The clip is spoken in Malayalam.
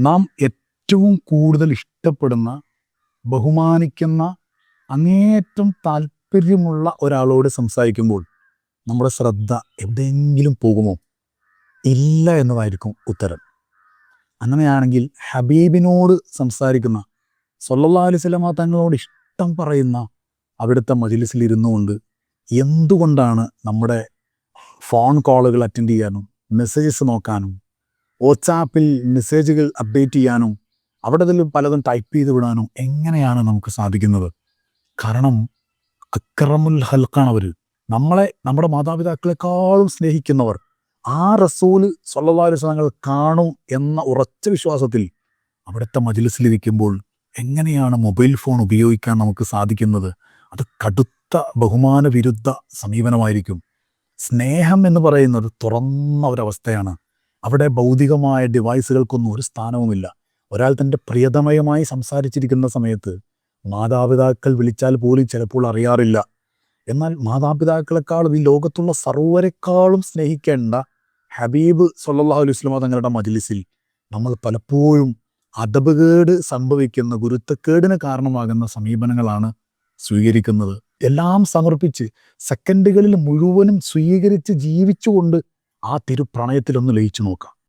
നാം ഏറ്റവും കൂടുതൽ ഇഷ്ടപ്പെടുന്ന ബഹുമാനിക്കുന്ന അങ്ങേറ്റം താല്പര്യമുള്ള ഒരാളോട് സംസാരിക്കുമ്പോൾ നമ്മുടെ ശ്രദ്ധ എവിടെയെങ്കിലും പോകുമോ? ഇല്ല എന്നതായിരിക്കും ഉത്തരം. അങ്ങനെയാണെങ്കിൽ ഹബീബിനോട് സംസാരിക്കുന്ന സല്ലല്ലാഹു അലൈഹി വസല്ലമ തങ്ങളോട് ഇഷ്ടം പറയുന്ന അവിടുത്തെ മജിലിസിൽ ഇരുന്നുകൊണ്ട് എന്തുകൊണ്ടാണ് നമ്മുടെ ഫോൺ കോളുകൾ അറ്റൻഡ് ചെയ്യാനും മെസ്സേജസ് നോക്കാനും വാട്സാപ്പിൽ മെസ്സേജുകൾ അപ്ഡേറ്റ് ചെയ്യാനും അവിടെ ഇതിൽ പലതും ടൈപ്പ് ചെയ്ത് വിടാനും എങ്ങനെയാണ് നമുക്ക് സാധിക്കുന്നത്? കാരണം അക്രമുൽ ഹൽക്കാണ് അവർ നമ്മളെ നമ്മുടെ മാതാപിതാക്കളെക്കാളും സ്നേഹിക്കുന്നവർ ആ റസൂൽ വസല്ലം തങ്ങൾ കാണും എന്ന ഉറച്ച വിശ്വാസത്തിൽ അവിടുത്തെ മജിലിസിലിരിക്കുമ്പോൾ എങ്ങനെയാണ് മൊബൈൽ ഫോൺ ഉപയോഗിക്കാൻ നമുക്ക് സാധിക്കുന്നത്? അത് കടുത്ത ബഹുമാന വിരുദ്ധ സമീപനമായിരിക്കും. സ്നേഹം എന്ന് പറയുന്നത് തുറന്ന ഒരവസ്ഥയാണ്. അവിടെ ഭൗതികമായ ഡിവൈസുകൾക്കൊന്നും ഒരു സ്ഥാനവുമില്ല. ഒരാൾ തന്റെ പ്രിയതമയമായി സംസാരിച്ചിരിക്കുന്ന സമയത്ത് മാതാപിതാക്കൾ വിളിച്ചാൽ പോലും ചിലപ്പോൾ അറിയാറില്ല. എന്നാൽ മാതാപിതാക്കളെക്കാളും ഈ ലോകത്തുള്ള സർവരെക്കാളും സ്നേഹിക്കേണ്ട ഹബീബ് സൊല്ലാഹു അലൈഹി വസല്ലമ തങ്ങളുടെ മജ്ലിസിൽ നമ്മൾ പലപ്പോഴും അതപകേട് സംഭവിക്കുന്ന ഗുരുത്തക്കേടിന് കാരണമാകുന്ന സമീപനങ്ങളാണ് സ്വീകരിക്കുന്നത്. എല്ലാം സമർപ്പിച്ച് സെക്കൻഡുകളിൽ മുഴുവനും സ്വീകരിച്ച് ജീവിച്ചുകൊണ്ട് ആ തിരുപ്രണയത്തിലൊന്ന് ലയിച്ചു നോക്കാം.